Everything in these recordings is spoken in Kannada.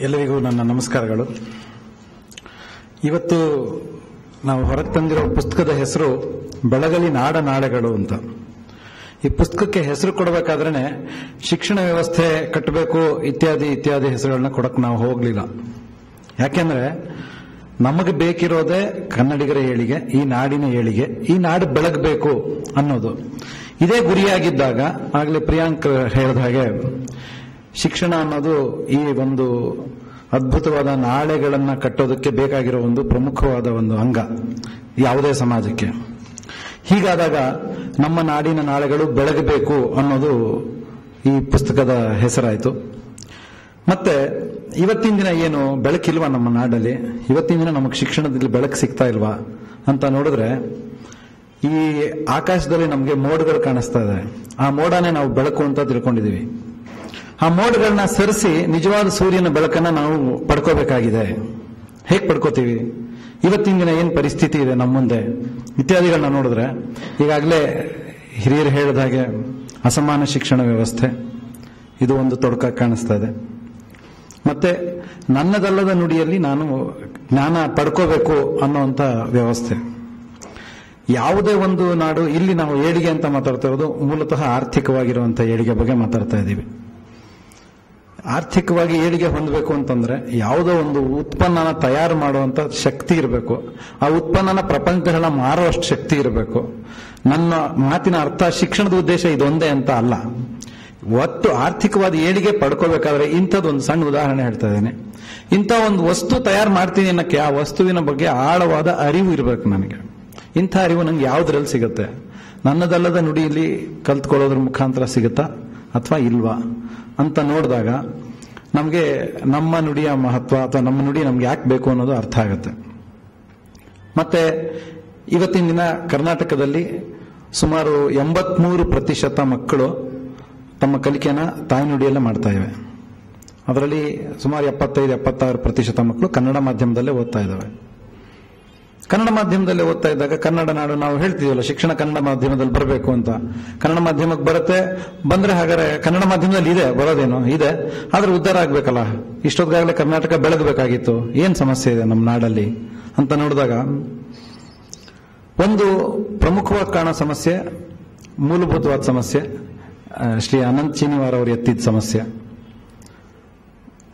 ಎಲ್ಲರಿಗೂ ನನ್ನ ನಮಸ್ಕಾರಗಳು. ಇವತ್ತು ನಾವು ಹೊರಗೆ ತಂದಿರೋ ಪುಸ್ತಕದ ಹೆಸರು ಬೆಳಗಲಿ ನಾಡ ನಾಳೆಗಳು ಅಂತ. ಈ ಪುಸ್ತಕಕ್ಕೆ ಹೆಸರು ಕೊಡಬೇಕಾದ್ರೆ ಶಿಕ್ಷಣ ವ್ಯವಸ್ಥೆ ಕಟ್ಟಬೇಕು ಇತ್ಯಾದಿ ಇತ್ಯಾದಿ ಹೆಸರುಗಳನ್ನ ಕೊಡಕ್ ನಾವು ಹೋಗಲಿಲ್ಲ. ಯಾಕೆಂದ್ರೆ ನಮಗೆ ಬೇಕಿರೋದೇ ಕನ್ನಡಿಗರ ಏಳಿಗೆ, ಈ ನಾಡಿನ ಏಳಿಗೆ, ಈ ನಾಡು ಬೆಳಗಬೇಕು ಅನ್ನೋದು. ಇದೇ ಗುರಿಯಾಗಿದ್ದಾಗ, ಆಗಲೇ ಪ್ರಿಯಾಂಕ್ ಹೇಳಿದ ಹಾಗೆ ಶಿಕ್ಷಣ ಅನ್ನೋದು ಈ ಒಂದು ಅದ್ಭುತವಾದ ನಾಳೆಗಳನ್ನು ಕಟ್ಟೋದಕ್ಕೆ ಬೇಕಾಗಿರೋ ಒಂದು ಪ್ರಮುಖವಾದ ಒಂದು ಅಂಗ, ಯಾವುದೇ ಸಮಾಜಕ್ಕೆ. ಹೀಗಾದಾಗ ನಮ್ಮ ನಾಡಿನ ನಾಳೆಗಳು ಬೆಳಗಬೇಕು ಅನ್ನೋದು ಈ ಪುಸ್ತಕದ ಹೆಸರಾಯಿತು. ಮತ್ತೆ ಇವತ್ತಿನ ದಿನ ಏನು ಬೆಳಕಿಲ್ವಾ ನಮ್ಮ ನಾಡಲ್ಲಿ? ಇವತ್ತಿನ ದಿನ ನಮಗೆ ಶಿಕ್ಷಣದಲ್ಲಿ ಬೆಳಕು ಸಿಗ್ತಾ ಇಲ್ವಾ ಅಂತ ನೋಡಿದ್ರೆ ಈ ಆಕಾಶದಲ್ಲಿ ನಮಗೆ ಮೋಡಗಳು ಕಾಣಿಸ್ತಾ ಇದೆ. ಆ ಮೋಡನೇ ನಾವು ಬೆಳಕು ಅಂತ ತಿಳ್ಕೊಂಡಿದೀವಿ ಆ ಮೋಡಗಳನ್ನ ಸರಿಸಿ ನಿಜವಾದ ಸೂರ್ಯನ ಬೆಳಕನ್ನ ನಾವು ಪಡ್ಕೋಬೇಕಾಗಿದೆ. ಹೇಗೆ ಪಡ್ಕೋತೀವಿ? ಇವತ್ತಿನ ದಿನ ಏನು ಪರಿಸ್ಥಿತಿ ಇದೆ ನಮ್ಮ ಮುಂದೆ? ಇತ್ಯಾದಿಗಳನ್ನ ನೋಡಿದ್ರೆ, ಈಗಾಗಲೇ ಹಿರಿಯರು ಹೇಳಿದ ಹಾಗೆ ಅಸಮಾನ ಶಿಕ್ಷಣ ವ್ಯವಸ್ಥೆ, ಇದು ಒಂದು ತೊಡಕ ಕಾಣಿಸ್ತಾ ಇದೆ. ಮತ್ತೆ ನನ್ನದಲ್ಲದ ನುಡಿಯಲ್ಲಿ ನಾನು ಜ್ಞಾನ ಪಡ್ಕೋಬೇಕು ಅನ್ನೋಂಥ ವ್ಯವಸ್ಥೆ. ಯಾವುದೇ ಒಂದು ನಾಡು, ಇಲ್ಲಿ ನಾವು ಏಳಿಗೆ ಅಂತ ಮಾತಾಡ್ತಾ ಇರೋದು ಮೂಲತಃ ಆರ್ಥಿಕವಾಗಿರುವಂತಹ ಏಳಿಗೆ ಬಗ್ಗೆ ಮಾತಾಡ್ತಾ ಇದ್ದೀವಿ. ಆರ್ಥಿಕವಾಗಿ ಏಳಿಗೆ ಹೊಂದಬೇಕು ಅಂತಂದ್ರೆ ಯಾವುದೋ ಒಂದು ಉತ್ಪನ್ನನ ತಯಾರು ಮಾಡುವಂತ ಶಕ್ತಿ ಇರಬೇಕು. ಆ ಉತ್ಪನ್ನನ ಪ್ರಪಂಚಗಳ ಮಾರುವಷ್ಟು ಶಕ್ತಿ ಇರಬೇಕು. ನನ್ನ ಮಾತಿನ ಅರ್ಥ ಶಿಕ್ಷಣದ ಉದ್ದೇಶ ಇದೊಂದೇ ಅಂತ ಅಲ್ಲ. ಒಟ್ಟು ಆರ್ಥಿಕವಾದ ಏಳಿಗೆ ಪಡ್ಕೋಬೇಕಾದ್ರೆ ಇಂಥದ್ದೊಂದು ಸಣ್ಣ ಉದಾಹರಣೆ ಹೇಳ್ತಾ ಇದ್ದೇನೆ. ಇಂಥ ಒಂದು ವಸ್ತು ತಯಾರು ಮಾಡ್ತೀನಿ ಅನ್ನಕ್ಕೆ ಆ ವಸ್ತುವಿನ ಬಗ್ಗೆ ಆಳವಾದ ಅರಿವು ಇರಬೇಕು ನನಗೆ. ಇಂಥ ಅರಿವು ನಂಗೆ ಯಾವುದ್ರಲ್ಲಿ ಸಿಗುತ್ತೆ? ನನ್ನದಲ್ಲದ ನುಡಿಯಲ್ಲಿ ಕಲ್ತ್ಕೊಳ್ಳೋದ್ರ ಮುಖಾಂತರ ಸಿಗುತ್ತಾ ಅಥವಾ ಇಲ್ವಾ? ಅಂತ ನೋಡಿದಾಗ ನಮಗೆ ನಮ್ಮ ನುಡಿಯ ಮಹತ್ವ ಅಥವಾ ನಮ್ಮ ನುಡಿ ನಮ್ಗೆ ಯಾಕೆ ಬೇಕು ಅನ್ನೋದು ಅರ್ಥ ಆಗುತ್ತೆ. ಮತ್ತೆ ಇವತ್ತಿನ ದಿನ ಕರ್ನಾಟಕದಲ್ಲಿ ಸುಮಾರು ಎಂಬತ್ಮೂರು ಪ್ರತಿಶತ ಮಕ್ಕಳು ತಮ್ಮ ಕಲಿಕೆನ ತಾಯ್ನುಡಿಯಲ್ಲೇ ಮಾಡ್ತಾ ಇವೆ. ಅದರಲ್ಲಿ ಸುಮಾರು ಎಪ್ಪತ್ತೈದು, ಎಪ್ಪತ್ತಾರು ಪ್ರತಿಶತ ಮಕ್ಕಳು ಕನ್ನಡ ಮಾಧ್ಯಮದಲ್ಲೇ ಓದ್ತಾ ಇದ್ದಾವೆ ಕನ್ನಡ ಮಾಧ್ಯಮದಲ್ಲಿ ಓದ್ತಾ ಇದ್ದಾಗ ಕನ್ನಡ ನಾಡು ನಾವು ಹೇಳ್ತೀವಲ್ಲ, ಶಿಕ್ಷಣ ಕನ್ನಡ ಮಾಧ್ಯಮದಲ್ಲಿ ಬರಬೇಕು ಅಂತ. ಕನ್ನಡ ಮಾಧ್ಯಮಕ್ಕೆ ಬರುತ್ತೆ, ಬಂದ್ರೆ ಹಾಗಾದ್ರೆ ಕನ್ನಡ ಮಾಧ್ಯಮದಲ್ಲಿ ಇದೆ, ಬರೋದೇನು, ಇದೆ. ಆದ್ರೆ ಉದ್ಧಾರ ಆಗ್ಬೇಕಲ್ಲ. ಇಷ್ಟೊತ್ತಾಗಲೇ ಕರ್ನಾಟಕ ಬೆಳಗಬೇಕಾಗಿತ್ತು ಏನ್ ಸಮಸ್ಯೆ ಇದೆ ನಮ್ಮ ನಾಡಲ್ಲಿ? ಅಂತ ನೋಡಿದಾಗ, ಒಂದು ಪ್ರಮುಖವಾಗಿ ಕಾಣೋ ಸಮಸ್ಯೆ, ಮೂಲಭೂತವಾದ ಸಮಸ್ಯೆ ಶ್ರೀ ಅನಂತ್ ಚೀನಿವಾರ್ ಅವರು ಎತ್ತಿದ ಸಮಸ್ಯೆ.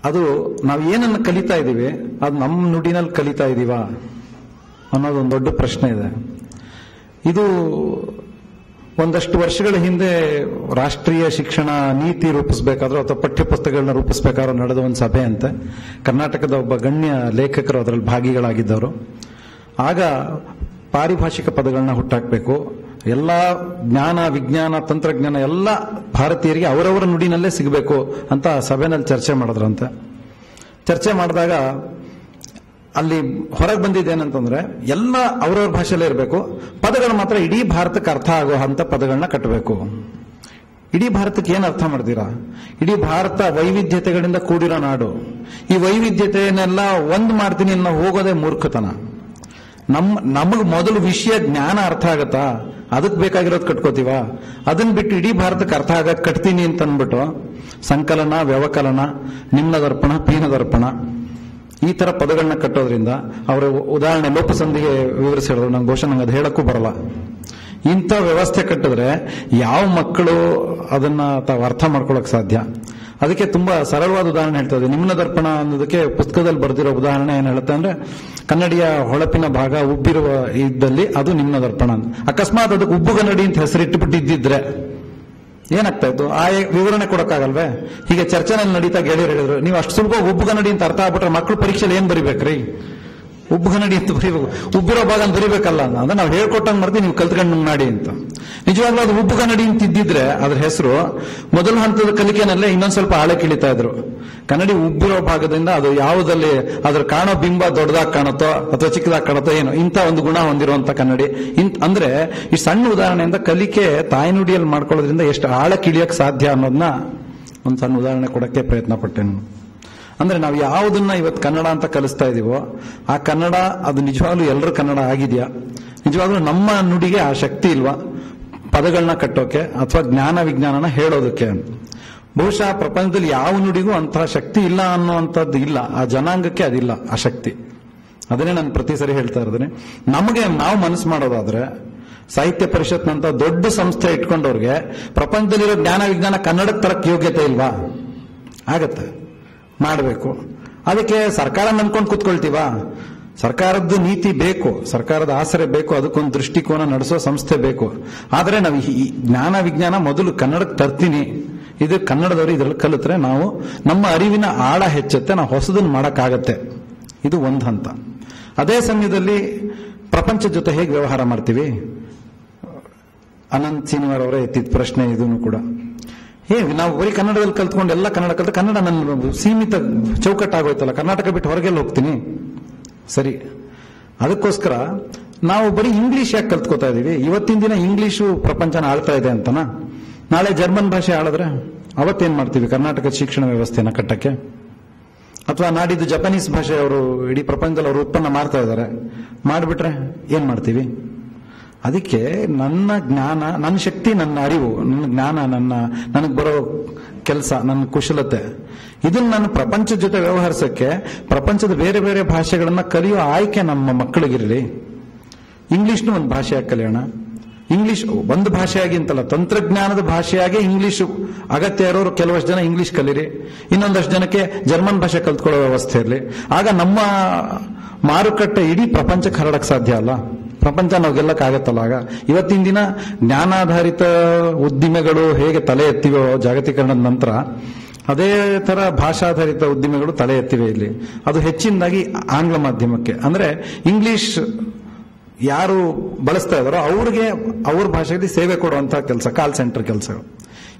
ಅದು ನಾವು ಏನನ್ನು ಕಲಿತಾ ಇದ್ದೀವಿ ಅದು ನಮ್ಮ ನುಡಿನಲ್ಲಿ ಕಲಿತಾ ಇದ್ದೀವಾ ಅನ್ನೋದೊಂದು ದೊಡ್ಡ ಪ್ರಶ್ನೆ ಇದೆ. ಇದು ಒಂದಷ್ಟು ವರ್ಷಗಳ ಹಿಂದೆ ರಾಷ್ಟ್ರೀಯ ಶಿಕ್ಷಣ ನೀತಿ ರೂಪಿಸಬೇಕಾದ್ರೂ ಅಥವಾ ಪಠ್ಯಪುಸ್ತಕಗಳನ್ನ ರೂಪಿಸಬೇಕಾದ್ರೂ ನಡೆದ ಒಂದು ಸಭೆ ಅಂತೆ. ಕರ್ನಾಟಕದ ಒಬ್ಬ ಗಣ್ಯ ಲೇಖಕರು ಅದರಲ್ಲಿ ಭಾಗಿಗಳಾಗಿದ್ದವರು. ಆಗ ಪಾರಿಭಾಷಿಕ ಪದಗಳನ್ನ ಹುಟ್ಟಾಕಬೇಕು. ಎಲ್ಲ ಜ್ಞಾನ, ವಿಜ್ಞಾನ, ತಂತ್ರಜ್ಞಾನ ಎಲ್ಲ ಭಾರತೀಯರಿಗೆ ಅವರವರ ನುಡಿನಲ್ಲೇ ಸಿಗಬೇಕು ಅಂತ ಸಭೆನಲ್ಲಿ ಚರ್ಚೆ ಮಾಡಿದ್ರಂತೆ. ಚರ್ಚೆ ಮಾಡಿದಾಗ ಅಲ್ಲಿ ಹೊರಗೆ ಬಂದಿದ್ದೇನಂತಂದ್ರೆ ಎಲ್ಲ ಅವ್ರವ್ರ ಭಾಷೆಯಲ್ಲೇ ಇರಬೇಕು. ಪದಗಳು ಮಾತ್ರ ಇಡೀ ಭಾರತಕ್ಕೆ ಅರ್ಥ ಆಗೋ ಅಂತ ಪದಗಳನ್ನ ಕಟ್ಟಬೇಕು ಇಡೀ ಭಾರತಕ್ಕೆ ಏನು ಅರ್ಥ ಮಾಡ್ತೀರಾ? ಇಡೀ ಭಾರತ ವೈವಿಧ್ಯತೆಗಳಿಂದ ಕೂಡಿರೋ ನಾಡು. ಈ ವೈವಿಧ್ಯತೆಯನ್ನೆಲ್ಲ ಒಂದ್ ಮಾಡ್ತೀನಿ ಅನ್ನೋ ಹೋಗೋದೆ ಮೂರ್ಖತನ. ನಮ್, ನಮಗ್ ಮೊದಲು ವಿಷಯ ಜ್ಞಾನ ಅರ್ಥ ಆಗತ್ತಾ? ಅದಕ್ಕೆ ಬೇಕಾಗಿರೋದು ಕಟ್ಕೋತೀವ? ಅದನ್ನ ಬಿಟ್ಟು ಇಡೀ ಭಾರತಕ್ಕೆ ಅರ್ಥ ಆಗಕ್ಕೆ ಕಟ್ತೀನಿ ಅಂತ ಅಂದ್ಬಿಟ್ಟು ಸಂಕಲನ, ವ್ಯವಕಲನ ನಿಮ್ನ ದರ್ಪಣ ಪೀನ ದರ್ಪಣ ಈ ತರ ಪದಗಳನ್ನ ಕಟ್ಟೋದ್ರಿಂದ ಅವರ ಉದಾಹರಣೆ ಲೋಪಸಂಧಿಗೆ ವಿವರಿಸಿ ಹೇಳಿದ್ರು ನಂಗೆ ಬಹುಶಃ ನಂಗೆ ಅದು ಹೇಳಕ್ಕೂ ಬರಲ್ಲ. ಇಂಥ ವ್ಯವಸ್ಥೆ ಕಟ್ಟಿದ್ರೆ ಯಾವ ಮಕ್ಕಳು ಅದನ್ನ ತಾವು ಅರ್ಥ ಮಾಡ್ಕೊಳಕ್ ಸಾಧ್ಯ? ಅದಕ್ಕೆ ತುಂಬಾ ಸರಳವಾದ ಉದಾಹರಣೆ ಹೇಳ್ತಾ ಇದೆ ನಿಮ್ನ ದರ್ಪಣ ಅನ್ನೋದಕ್ಕೆ ಪುಸ್ತಕದಲ್ಲಿ ಬರೆದಿರೋ ಉದಾಹರಣೆ ಏನು ಹೇಳುತ್ತೆ ಅಂದ್ರೆ, ಕನ್ನಡಿಯ ಹೊಳಪಿನ ಭಾಗ ಉಬ್ಬಿರುವ ಇದ್ದಲ್ಲಿ ಅದು ನಿಮ್ನ ದರ್ಪಣ ಅಕಸ್ಮಾತ್ ಅದಕ್ಕೆ ಉಬ್ಬು ಕನ್ನಡಿ ಅಂತ ಹೆಸರಿಟ್ಟುಬಿಟ್ಟಿದ್ದಿದ್ರೆ ಏನಾಗ್ತಾ ಇತ್ತು? ಆ ವಿವರಣೆ ಕೊಡಕ್ಕಾಗಲ್ವೇ? ಹೀಗೆ ಚರ್ಚೆನಲ್ಲಿ ನಡೀತಾ ಗೆಳೆಯರು ಹೇಳಿದ್ರು, ನೀವು ಅಷ್ಟು ಸುಲಭ ನಡಿ ಅಂತ ಅರ್ಥ ಆಗ್ಬಿಟ್ರೆ ಮಕ್ಕಳು ಪರೀಕ್ಷೆಯಲ್ಲಿ ಏನ್ ಬರಿಬೇಕ್ರಿ? ಉಬ್ಬುಗನ್ನಡಿ ಅಂತ ಬರೀಬೇಕು. ಉಬ್ಬಿರೋ ಭಾಗ ಬರಿಬೇಕಲ್ಲ ಅಂದ್ರೆ ನಾವು ಹೇಳ್ಕೊಟ್ಟಂಗೆ ಮಾಡ್ತೀವಿ ನೀವು ಕಲ್ತ್ಕೊಂಡು ಮಾಡಿ ಅಂತ. ನಿಜವಾಗ್ಲೂ ಅದು ಉಬ್ಬು ಕನ್ನಡಿ ಅಂತ ಇದ್ದಿದ್ರೆ ಅದ್ರ ಹೆಸರು ಮೊದಲ ಹಂತದ ಕಲಿಕೆನಲ್ಲೇ ಇನ್ನೊಂದ್ ಸ್ವಲ್ಪ ಆಳೆ ಕಿಳಿತಾ ಇದ್ರು. ಕನ್ನಡಿ ಉಬ್ಬಿರೋ ಭಾಗದಿಂದ ಅದು ಯಾವುದಲ್ಲಿ ಅದ್ರ ಕಾಣೋ ಬಿಂಬ ದೊಡ್ಡದಾಗಿ ಕಾಣುತ್ತೋ ಅಥವಾ ಚಿಕ್ಕದಾಗಿ ಕಾಣುತ್ತೋ ಏನೋ ಇಂಥ ಒಂದು ಗುಣ ಹೊಂದಿರುವಂತ ಕನ್ನಡಿ. ಇಂತ ಅಂದ್ರೆ ಈ ಸಣ್ಣ ಉದಾಹರಣೆಯಿಂದ ಕಲಿಕೆ ತಾಯ್ನುಡಿಯಲ್ಲಿ ಮಾಡ್ಕೊಳ್ಳೋದ್ರಿಂದ ಎಷ್ಟು ಆಳ ಕಿಳಿಯಕ್ ಸಾಧ್ಯ ಅನ್ನೋದನ್ನ ಒಂದು ಸಣ್ಣ ಉದಾಹರಣೆ ಕೊಡಕ್ಕೆ ಪ್ರಯತ್ನ ಪಟ್ಟೆ ನಾನು ಅಂದ್ರೆ ನಾವು ಯಾವುದನ್ನ ಇವತ್ತು ಕನ್ನಡ ಅಂತ ಕಲಿಸ್ತಾ ಇದೀವೋ, ಆ ಕನ್ನಡ ಅದು ನಿಜವಾಗ್ಲೂ ಎಲ್ಲರ ಕನ್ನಡ ಆಗಿದೆಯಾ? ನಿಜವಾಗ್ಲೂ ನಮ್ಮ ನುಡಿಗೆ ಆ ಶಕ್ತಿ ಇಲ್ವಾ? ಪದಗಳನ್ನ ಕಟ್ಟೋಕೆ ಅಥವಾ ಜ್ಞಾನ ವಿಜ್ಞಾನನ ಹೇಳೋದಕ್ಕೆ? ಬಹುಶಃ ಪ್ರಪಂಚದಲ್ಲಿ ಯಾವ ನುಡಿಗೂ ಅಂತಹ ಶಕ್ತಿ ಇಲ್ಲ ಅನ್ನುವಂಥದ್ದು ಇಲ್ಲ. ಆ ಜನಾಂಗಕ್ಕೆ ಅದಿಲ್ಲ ಆ ಶಕ್ತಿ. ಅದನ್ನೇ ನಾನು ಪ್ರತಿ ಸರಿ ಹೇಳ್ತಾ ಇರೋದನೆ ನಮಗೆ ನಾವು ಮನಸ್ಸು ಮಾಡೋದಾದ್ರೆ, ಸಾಹಿತ್ಯ ಪರಿಷತ್ನಂತ ದೊಡ್ಡ ಸಂಸ್ಥೆ ಇಟ್ಕೊಂಡವ್ರಿಗೆ ಪ್ರಪಂಚದಲ್ಲಿರೋ ಜ್ಞಾನ ವಿಜ್ಞಾನ ಕನ್ನಡಕ್ಕೆ ತರಕ್ಕೆ ಯೋಗ್ಯತೆ ಇಲ್ವಾ? ಆಗತ್ತೆ. ಮಾಡಬೇಕು. ಅದಕ್ಕೆ ಸರ್ಕಾರ ನಂಬ್ಕೊಂಡು ಕೂತ್ಕೊಳ್ತೀವಾ? ಸರ್ಕಾರದ ನೀತಿ ಬೇಕು, ಸರ್ಕಾರದ ಆಸರೆ ಬೇಕು, ಅದಕ್ಕೊಂದು ದೃಷ್ಟಿಕೋನ ನಡೆಸೋ ಸಂಸ್ಥೆ ಬೇಕು. ಆದರೆ ನಾವು ಈ ಜ್ಞಾನ ವಿಜ್ಞಾನ ಮೊದಲು ಕನ್ನಡಕ್ಕೆ ತರ್ತೀನಿ. ಇದು ಕನ್ನಡದವರು ಇದರಲ್ಲಿ ಕಲಿತ್ರೆ ನಾವು ನಮ್ಮ ಅರಿವಿನ ಆಳ ಹೆಚ್ಚುತ್ತೆ, ನಾವು ಹೊಸದನ್ನು ಮಾಡೋಕ್ಕಾಗತ್ತೆ. ಇದು ಒಂದು ಹಂತ. ಅದೇ ಸಮಯದಲ್ಲಿ ಪ್ರಪಂಚದ ಜೊತೆ ಹೇಗೆ ವ್ಯವಹಾರ ಮಾಡ್ತೀವಿ? ಅನಂತ್ ಸಿನಿಮಾರವರೇ ಎತ್ತಿದ ಪ್ರಶ್ನೆ ಇದನ್ನು ಕೂಡ. ಹೇ ನಾವು ಬರೀ ಕನ್ನಡದಲ್ಲಿ ಕಲ್ತ್ಕೊಂಡು ಎಲ್ಲ ಕನ್ನಡ ಕಲ್ತು ಕನ್ನಡ ನನ್ನ ಸೀಮಿತ ಚೌಕಟ್ಟಾಗೋಯ್ತಲ್ಲ. ಕರ್ನಾಟಕ ಬಿಟ್ಟು ಹೊರಗೆಲ್ಲ ಹೋಗ್ತೀನಿ. ಸರಿ. ಅದಕ್ಕೋಸ್ಕರ ನಾವು ಬರೀ ಇಂಗ್ಲಿಷ್ ಯಾಕೆ ಕಲ್ತ್ಕೋತಾ ಇದೀವಿ? ಇವತ್ತಿನ ದಿನ ಇಂಗ್ಲಿಷು ಪ್ರಪಂಚನ ಆಳ್ತಾ ಇದೆ ಅಂತನಾ? ನಾಳೆ ಜರ್ಮನ್ ಭಾಷೆ ಆಳಿದ್ರೆ ಅವತ್ತೇನ್ ಮಾಡ್ತೀವಿ ಕರ್ನಾಟಕದ ಶಿಕ್ಷಣ ವ್ಯವಸ್ಥೆನ ಕಟ್ಟಕ್ಕೆ? ಅಥವಾ ನಾಡಿದ್ದು ಜಪಾನೀಸ್ ಭಾಷೆ ಅವರು ಇಡೀ ಪ್ರಪಂಚದಲ್ಲಿ ಅವರು ಉತ್ಪನ್ನ ಮಾಡ್ತಾ ಇದ್ದಾರೆ. ಮಾಡಿಬಿಟ್ರೆ ಏನ್ ಮಾಡ್ತೀವಿ? ಅದಕ್ಕೆ ನನ್ನ ಜ್ಞಾನ, ನನ್ನ ಶಕ್ತಿ, ನನ್ನ ಅರಿವು, ನನ್ನ ಜ್ಞಾನ, ನನ್ನ, ನನಗೆ ಬರೋ ಕೆಲಸ, ನನ್ನ ಕುಶಲತೆ, ಇದನ್ನ ನಾನು ಪ್ರಪಂಚದ ಜೊತೆ ವ್ಯವಹರಿಸಕ್ಕೆ, ಪ್ರಪಂಚದ ಬೇರೆ ಬೇರೆ ಭಾಷೆಗಳನ್ನ ಕಲಿಯೋ ಆಯ್ಕೆ ನಮ್ಮ ಮಕ್ಕಳಿಗಿರಲಿ. ಇಂಗ್ಲಿಷ್ನು ಒಂದು ಭಾಷೆಯಾಗಿ ಕಲಿಯೋಣ. ಇಂಗ್ಲಿಷ್ ಒಂದು ಭಾಷೆಯಾಗಿ ಅಂತಲ್ಲ, ತಂತ್ರಜ್ಞಾನದ ಭಾಷೆಯಾಗಿ ಇಂಗ್ಲಿಷ್ ಅಗತ್ಯ ಇರೋರು ಕೆಲವಷ್ಟು ಜನ ಇಂಗ್ಲಿಷ್ ಕಲೀರಿ. ಇನ್ನೊಂದಷ್ಟು ಜನಕ್ಕೆ ಜರ್ಮನ್ ಭಾಷೆ ಕಲ್ತ್ಕೊಳ್ಳೋ ವ್ಯವಸ್ಥೆ ಇರಲಿ. ಆಗ ನಮ್ಮ ಮಾರುಕಟ್ಟೆ ಇಡೀ ಪ್ರಪಂಚಕ್ಕೆ ಹರಡಕ್ಕೆ ಸಾಧ್ಯ ಅಲ್ಲ. ಪ್ರಪಂಚ ನಾವು ಗೆಲ್ಲಕ್ಕಾಗತ್ತಲ್ಲ ಆಗ. ಇವತ್ತಿನ ದಿನ ಜ್ಞಾನಾಧಾರಿತ ಉದ್ದಿಮೆಗಳು ಹೇಗೆ ತಲೆ ಎತ್ತಿವೋ ಜಾಗತೀಕರಣದ ನಂತರ, ಅದೇ ತರ ಭಾಷಾಧಾರಿತ ಉದ್ದಿಮೆಗಳು ತಲೆ ಎತ್ತಿವೆ ಇಲ್ಲಿ. ಅದು ಹೆಚ್ಚಿನದಾಗಿ ಆಂಗ್ಲ ಮಾಧ್ಯಮಕ್ಕೆ. ಅಂದ್ರೆ ಇಂಗ್ಲಿಷ್ ಯಾರು ಬಳಸ್ತಾ ಇದಾರೋ ಅವ್ರಿಗೆ ಅವ್ರ ಭಾಷೆಯಲ್ಲಿ ಸೇವೆ ಕೊಡುವಂತಹ ಕೆಲಸ, ಕಾಲ್ ಸೆಂಟರ್ ಕೆಲಸಗಳು.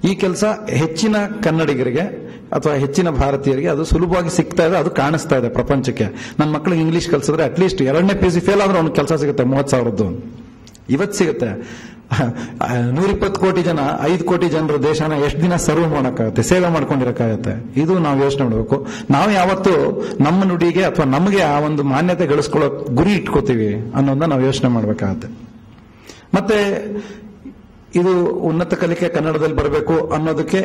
ಈ ಕೆಲಸ ಹೆಚ್ಚಿನ ಕನ್ನಡಿಗರಿಗೆ ಅಥವಾ ಹೆಚ್ಚಿನ ಭಾರತೀಯರಿಗೆ ಅದು ಸುಲಭವಾಗಿ ಸಿಗ್ತಾ ಇದೆ, ಅದು ಕಾಣಿಸ್ತಾ ಇದೆ ಪ್ರಪಂಚಕ್ಕೆ. ನನ್ನ ಮಕ್ಕಳಿಗೆ ಇಂಗ್ಲೀಷ್ ಕಲಿಸಿದ್ರೆ ಅಟ್ಲೀಸ್ಟ್ ಎರಡನೇ ಪಿ ಜಿ ಫೇಲ್ ಆದ್ರೆ ಅವ್ನಿಗೆ ಕೆಲಸ ಸಿಗುತ್ತೆ, ಮೂವತ್ತು ಸಾವಿರದ್ದು. ಇವತ್ತು ಸಿಗುತ್ತೆ. ನೂರಿಪ್ಪತ್ತು ಕೋಟಿ ಜನ, ಐದು ಕೋಟಿ ಜನರ ದೇಶನ ಎಷ್ಟು ದಿನ ಸರ್ವ್ ಮಾಡೋಕ್ಕಾಗತ್ತೆ, ಸೇವೆ ಮಾಡ್ಕೊಂಡಿರೋಕ್ಕಾಗತ್ತೆ. ಇದು ನಾವು ಯೋಚನೆ ಮಾಡಬೇಕು. ನಾವು ಯಾವತ್ತು ನಮ್ಮ ನುಡಿಗೆ ಅಥವಾ ನಮಗೆ ಆ ಒಂದು ಮಾನ್ಯತೆ ಗಳಿಸ್ಕೊಳ್ಳೋ ಗುರಿ ಇಟ್ಕೋತೀವಿ ಅನ್ನೋದನ್ನ ನಾವು ಯೋಚನೆ ಮಾಡಬೇಕಾಗತ್ತೆ. ಮತ್ತೆ ಇದು ಉನ್ನತ ಕಲಿಕೆ ಕನ್ನಡದಲ್ಲಿ ಬರಬೇಕು ಅನ್ನೋದಕ್ಕೆ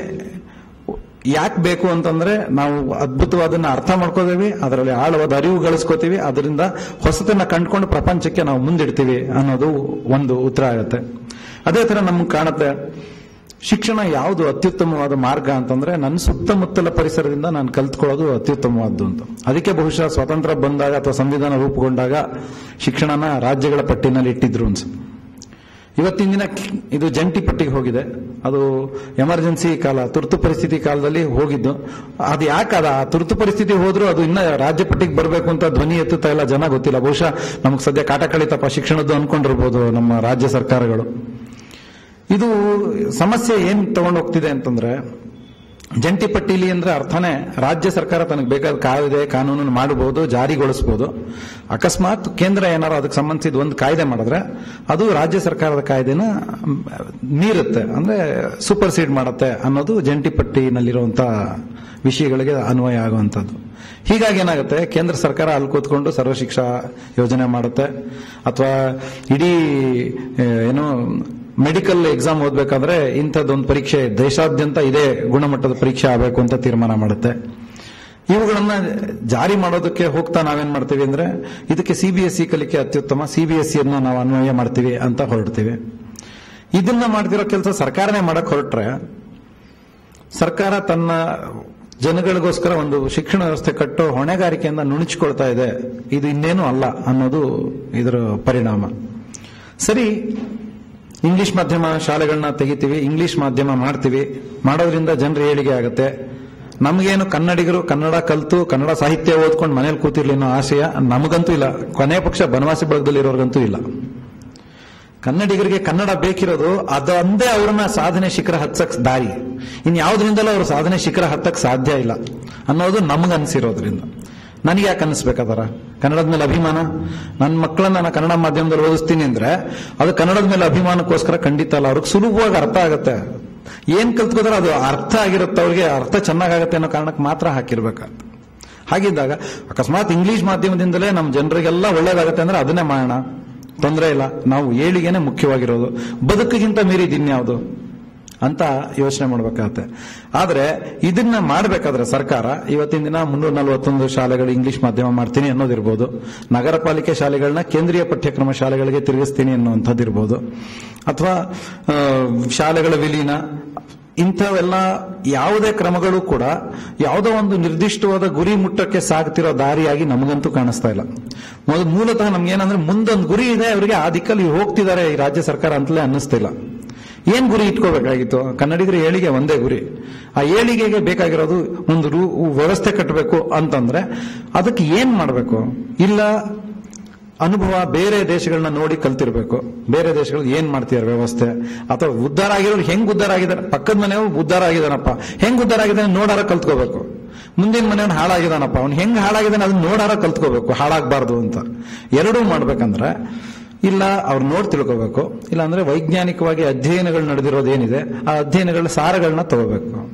ಯಾಕೆ ಬೇಕು ಅಂತಂದ್ರೆ ನಾವು ಅದ್ಭುತವಾದನ್ನ ಅರ್ಥ ಮಾಡ್ಕೋತೀವಿ ಅದರಲ್ಲಿ ಆಳವಾದ ಅರಿವು ಗಳಿಸ್ಕೋತೀವಿ, ಅದರಿಂದ ಹೊಸತನ್ನ ಕಂಡುಕೊಂಡು ಪ್ರಪಂಚಕ್ಕೆ ನಾವು ಮುಂದಿಡ್ತೀವಿ ಅನ್ನೋದು ಒಂದು ಉತ್ತರ ಆಗುತ್ತೆ. ಅದೇ ತರ ನಮ್ಗೆ ಕಾಣುತ್ತೆ, ಶಿಕ್ಷಣ ಯಾವುದು ಅತ್ಯುತ್ತಮವಾದ ಮಾರ್ಗ ಅಂತಂದ್ರೆ ನನ್ನ ಸುತ್ತಮುತ್ತಲ ಪರಿಸರದಿಂದ ನಾನು ಕಲ್ತ್ಕೊಳ್ಳೋದು ಅತ್ಯುತ್ತಮವಾದ್ದು ಅಂತ. ಅದಕ್ಕೆ ಬಹುಶಃ ಸ್ವತಂತ್ರ ಬಂದಾಗ ಅಥವಾ ಸಂವಿಧಾನ ರೂಪುಗೊಂಡಾಗ ಶಿಕ್ಷಣನ ರಾಜ್ಯಗಳ ಪಟ್ಟಿನಲ್ಲಿ ಇಟ್ಟಿದ್ರು ಅನ್ಸುತ್ತೆ. ಇವತ್ತಿನ ದಿನ ಇದು ಜಂಟಿ ಪಟ್ಟಿಗೆ ಹೋಗಿದೆ. ಅದು ಎಮರ್ಜೆನ್ಸಿ ಕಾಲ, ತುರ್ತು ಪರಿಸ್ಥಿತಿ ಕಾಲದಲ್ಲಿ ಹೋಗಿದ್ದು. ಅದು ಯಾಕೆ ಆ ತುರ್ತು ಪರಿಸ್ಥಿತಿ ಹೋದ್ರೂ ಅದು ಇನ್ನ ರಾಜ್ಯ ಪಟ್ಟಿಗೆ ಬರಬೇಕು ಅಂತ ಧ್ವನಿ ಎತ್ತುತ್ತಾ ಇಲ್ಲ ಜನ ಗೊತ್ತಿಲ್ಲ. ಬಹುಶಃ ನಮಗೆ ಸದ್ಯ ಕಾಟ ಕಳಿತಪ್ಪ ಶಿಕ್ಷಣದ್ದು ಅನ್ಕೊಂಡಿರ್ಬೋದು ನಮ್ಮ ರಾಜ್ಯ ಸರ್ಕಾರಗಳು. ಇದು ಸಮಸ್ಯೆ ಏನ್ ತಗೊಂಡು ಹೋಗ್ತಿದೆ ಅಂತಂದ್ರೆ ಜಂಟಿ ಪಟ್ಟಿಲಿ ಅಂದ್ರೆ ಅರ್ಥನೇ ರಾಜ್ಯ ಸರ್ಕಾರ ತನಗೆ ಬೇಕಾದ ಕಾಯ್ದೆ, ಕಾನೂನನ್ನು ಮಾಡಬಹುದು ಜಾರಿಗೊಳಿಸಬಹುದು ಅಕಸ್ಮಾತ್ ಕೇಂದ್ರ ಏನಾರು ಅದಕ್ಕೆ ಸಂಬಂಧಿಸಿದ ಒಂದು ಕಾಯ್ದೆ ಮಾಡಿದ್ರೆ ಅದು ರಾಜ್ಯ ಸರ್ಕಾರದ ಕಾಯ್ದೆನ ಮೀರುತ್ತೆ, ಅಂದ್ರೆ ಸೂಪರ್ ಸೀಡ್ ಮಾಡುತ್ತೆ ಅನ್ನೋದು ಜಂಟಿ ಪಟ್ಟಿನಲ್ಲಿರುವಂತ ವಿಷಯಗಳಿಗೆ ಅನ್ವಯ ಆಗುವಂಥದ್ದು. ಹೀಗಾಗಿ ಏನಾಗುತ್ತೆ, ಕೇಂದ್ರ ಸರ್ಕಾರ ಅಲ್ಲಿ ಕೂತ್ಕೊಂಡು ಸರ್ವಶಿಕ್ಷಾ ಯೋಜನೆ ಮಾಡುತ್ತೆ, ಅಥವಾ ಇಡೀ, ಏನು ಮೆಡಿಕಲ್ ಎಕ್ಸಾಮ್ ಓದಬೇಕಾದ್ರೆ ಇಂಥದ್ದೊಂದು ಪರೀಕ್ಷೆ ದೇಶಾದ್ಯಂತ ಇದೇ ಗುಣಮಟ್ಟದ ಪರೀಕ್ಷೆ ಆಗಬೇಕು ಅಂತ ತೀರ್ಮಾನ ಮಾಡುತ್ತೆ. ಇವುಗಳನ್ನ ಜಾರಿ ಮಾಡೋದಕ್ಕೆ ಹೋಗ್ತಾ ನಾವೇನ್ ಮಾಡ್ತೀವಿ ಅಂದ್ರೆ ಇದಕ್ಕೆ ಸಿಬಿಎಸ್ಇ ಕಲಿಕೆ ಅತ್ಯುತ್ತಮ ಸಿಬಿಎಸ್ಇ ಅನ್ನ ನಾವು ಅನ್ವಯ ಮಾಡ್ತೀವಿ ಅಂತ ಹೊರಡ್ತೀವಿ. ಇದನ್ನ ಮಾಡ್ತಿರೋ ಕೆಲಸ ಸರ್ಕಾರನೇ ಮಾಡಕ್ ಹೊರಟ್ರೆ ಸರ್ಕಾರ ತನ್ನ ಜನಗಳಿಗೋಸ್ಕರ ಒಂದು ಶಿಕ್ಷಣ ವ್ಯವಸ್ಥೆ ಕಟ್ಟೋ ಹೊಣೆಗಾರಿಕೆಯಿಂದ ನುಣುಚಿಕೊಳ್ತಾ ಇದೆ. ಇದು ಇನ್ನೇನು ಅಲ್ಲ ಅನ್ನೋದು ಇದರ ಪರಿಣಾಮ. ಸರಿ ಇಂಗ್ಲಿಷ್ ಮಾಧ್ಯಮ ಶಾಲೆಗಳನ್ನ ತೆಗಿತೀವಿ, ಇಂಗ್ಲಿಷ್ ಮಾಧ್ಯಮ ಮಾಡ್ತೀವಿ. ಮಾಡೋದ್ರಿಂದ ಜನರ ಏಳಿಗೆ ಆಗುತ್ತೆ. ನಮಗೇನು ಕನ್ನಡಿಗರು ಕನ್ನಡ ಕಲ್ತು, ಕನ್ನಡ ಸಾಹಿತ್ಯ ಓದ್ಕೊಂಡು ಮನೇಲಿ ಕೂತಿರ್ಲಿ ಅನ್ನೋ ಆಶಯ ನಮಗಂತೂ ಇಲ್ಲ. ಕೊನೆ ಪಕ್ಷ ಬನವಾಸಿ ಬಳಗದಲ್ಲಿರೋರ್ಗಂತೂ ಇಲ್ಲ. ಕನ್ನಡಿಗರಿಗೆ ಕನ್ನಡ ಬೇಕಿರೋದು ಅದೊಂದೇ ಅವ್ರನ್ನ ಸಾಧನೆ ಶಿಖರ ಹತ್ತಕ್ ದಾರಿ. ಇನ್ ಯಾವ್ದ್ರಿಂದಲೂ ಅವ್ರ ಸಾಧನೆ ಶಿಖರ ಹತ್ತಕ್ ಸಾಧ್ಯ ಇಲ್ಲ ಅನ್ನೋದು ನಮಗನ್ಸಿರೋದ್ರಿಂದ. ನನಗೆ ಯಾಕೆ ಅನಿಸ್ಬೇಕಾದರ ಕನ್ನಡದ ಮೇಲೆ ಅಭಿಮಾನ? ನನ್ನ ಮಕ್ಕಳನ್ನ ನಾನು ಕನ್ನಡ ಮಾಧ್ಯಮದಲ್ಲಿ ಓದಿಸ್ತೀನಿ ಅಂದ್ರೆ ಅದು ಕನ್ನಡದ ಮೇಲೆ ಅಭಿಮಾನಕ್ಕೋಸ್ಕರ ಖಂಡಿತ ಅಲ್ಲ. ಅವ್ರಿಗೆ ಸುಲಭವಾಗಿ ಅರ್ಥ ಆಗುತ್ತೆ. ಏನ್ ಕಲ್ತ್ಕೋದ್ರೆ ಅದು ಅರ್ಥ ಆಗಿರುತ್ತೆ ಅವ್ರಿಗೆ. ಅರ್ಥ ಚೆನ್ನಾಗಾಗತ್ತೆ ಅನ್ನೋ ಕಾರಣಕ್ಕೆ ಮಾತ್ರ ಹಾಕಿರ್ಬೇಕು. ಹಾಗಿದ್ದಾಗ ಅಕಸ್ಮಾತ್ ಇಂಗ್ಲಿಷ್ ಮಾಧ್ಯಮದಿಂದಲೇ ನಮ್ಮ ಜನರಿಗೆಲ್ಲ ಒಳ್ಳೇದಾಗತ್ತೆ ಅಂದ್ರೆ ಅದನ್ನೇ ಮಾಡೋಣ. ತೊಂದರೆ ಇಲ್ಲ. ನಾವು ಏಳಿಗೆನೆ ಮುಖ್ಯವಾಗಿರೋದು. ಬದುಕಿಗಿಂತ ಮೀರಿದ ಇನ್ಯಾವುದು? ಅಂತ ಯೋಚನೆ ಮಾಡಬೇಕಾಗತ್ತೆ. ಆದರೆ ಇದನ್ನ ಮಾಡಬೇಕಾದ್ರೆ ಸರ್ಕಾರ, ಇವತ್ತಿನ ದಿನ ಮುನ್ನೂರ ನಲವತ್ತೊಂದು ಶಾಲೆಗಳು ಇಂಗ್ಲಿಷ್ ಮಾಧ್ಯಮ ಮಾಡ್ತೀನಿ ಅನ್ನೋದಿರ್ಬೋದು. ನಗರ ಪಾಲಿಕೆ ಶಾಲೆಗಳನ್ನ ಕೇಂದ್ರೀಯ ಪಠ್ಯಕ್ರಮ ಶಾಲೆಗಳಿಗೆ ತಿರುಗಿಸ್ತೀನಿ ಅನ್ನುವಂಥದ್ದಿರ್ಬೋದು. ಅಥವಾ ಶಾಲೆಗಳ ವಿಲೀನ, ಇಂಥವೆಲ್ಲ ಯಾವುದೇ ಕ್ರಮಗಳು ಕೂಡ ಯಾವುದೋ ಒಂದು ನಿರ್ದಿಷ್ಟವಾದ ಗುರಿ ಮುಟ್ಟಕ್ಕೆ ಸಾಗ್ತಿರೋ ದಾರಿಯಾಗಿ ನಮಗಂತೂ ಕಾಣಿಸ್ತಾ ಇಲ್ಲ. ಮೊದಲು ಮೂಲತಃ ನಮ್ಗೇನಂದ್ರೆ ಮುಂದೊಂದು ಗುರಿ ಇದೆ, ಅವರಿಗೆ ಆ ದಿಕ್ಕಲ್ಲಿ ಹೋಗ್ತಿದ್ದಾರೆ ಈ ರಾಜ್ಯ ಸರ್ಕಾರ ಅಂತಲೇ ಅನ್ನಿಸ್ತಿಲ್ಲ. ಏನ್ ಗುರಿ ಇಟ್ಕೋಬೇಕಾಗಿತ್ತು? ಕನ್ನಡಿಗರ ಏಳಿಗೆ ಒಂದೇ ಗುರಿ. ಆ ಏಳಿಗೆಗೆ ಬೇಕಾಗಿರೋದು ಒಂದು ರೂ ವ್ಯವಸ್ಥೆ ಕಟ್ಟಬೇಕು ಅಂತಂದ್ರೆ ಅದಕ್ಕೆ ಏನ್ ಮಾಡಬೇಕು? ಇಲ್ಲ, ಅನುಭವ ಬೇರೆ ದೇಶಗಳನ್ನ ನೋಡಿ ಕಲ್ತಿರ್ಬೇಕು. ಬೇರೆ ದೇಶಗಳು ಏನ್ ಮಾಡ್ತಿದಾರೆ ವ್ಯವಸ್ಥೆ? ಅಥವಾ ಉದ್ದಾರ ಆಗಿರೋರು ಹೆಂಗ್ ಉದ್ದಾರ ಆಗಿದ್ದಾರೆ? ಪಕ್ಕದ ಮನೆಯವರು ಉದ್ದಾರ ಆಗಿದಾನಪ್ಪ ಹೆಂಗ್ ಉದ್ದಾರ ಆಗಿದ್ದಾನೆ ನೋಡಾರ ಕಲ್ತ್ಕೋಬೇಕು. ಮುಂದಿನ ಮನೆಯವ್ನು ಹಾಳಾಗಿದಾನಪ್ಪ ಅವ್ನು ಹೆಂಗ್ ಹಾಳಾಗಿದ್ದಾನೆ ಅದನ್ನ ನೋಡಾರ ಕಲ್ತ್ಕೋಬೇಕು. ಹಾಳಾಗಬಾರ್ದು ಅಂತ. ಎರಡೂ ಮಾಡ್ಬೇಕಂದ್ರೆ ಇಲ್ಲ, ಅವ್ರು ನೋಡಿ ತಿಳ್ಕೋಬೇಕು. ಇಲ್ಲ ಅಂದ್ರೆ ವೈಜ್ಞಾನಿಕವಾಗಿ ಅಧ್ಯಯನಗಳು ನಡೆದಿರೋದೇನಿದೆ, ಆ ಅಧ್ಯಯನಗಳ ಸಾರಗಳನ್ನ ತಗೋಬೇಕು.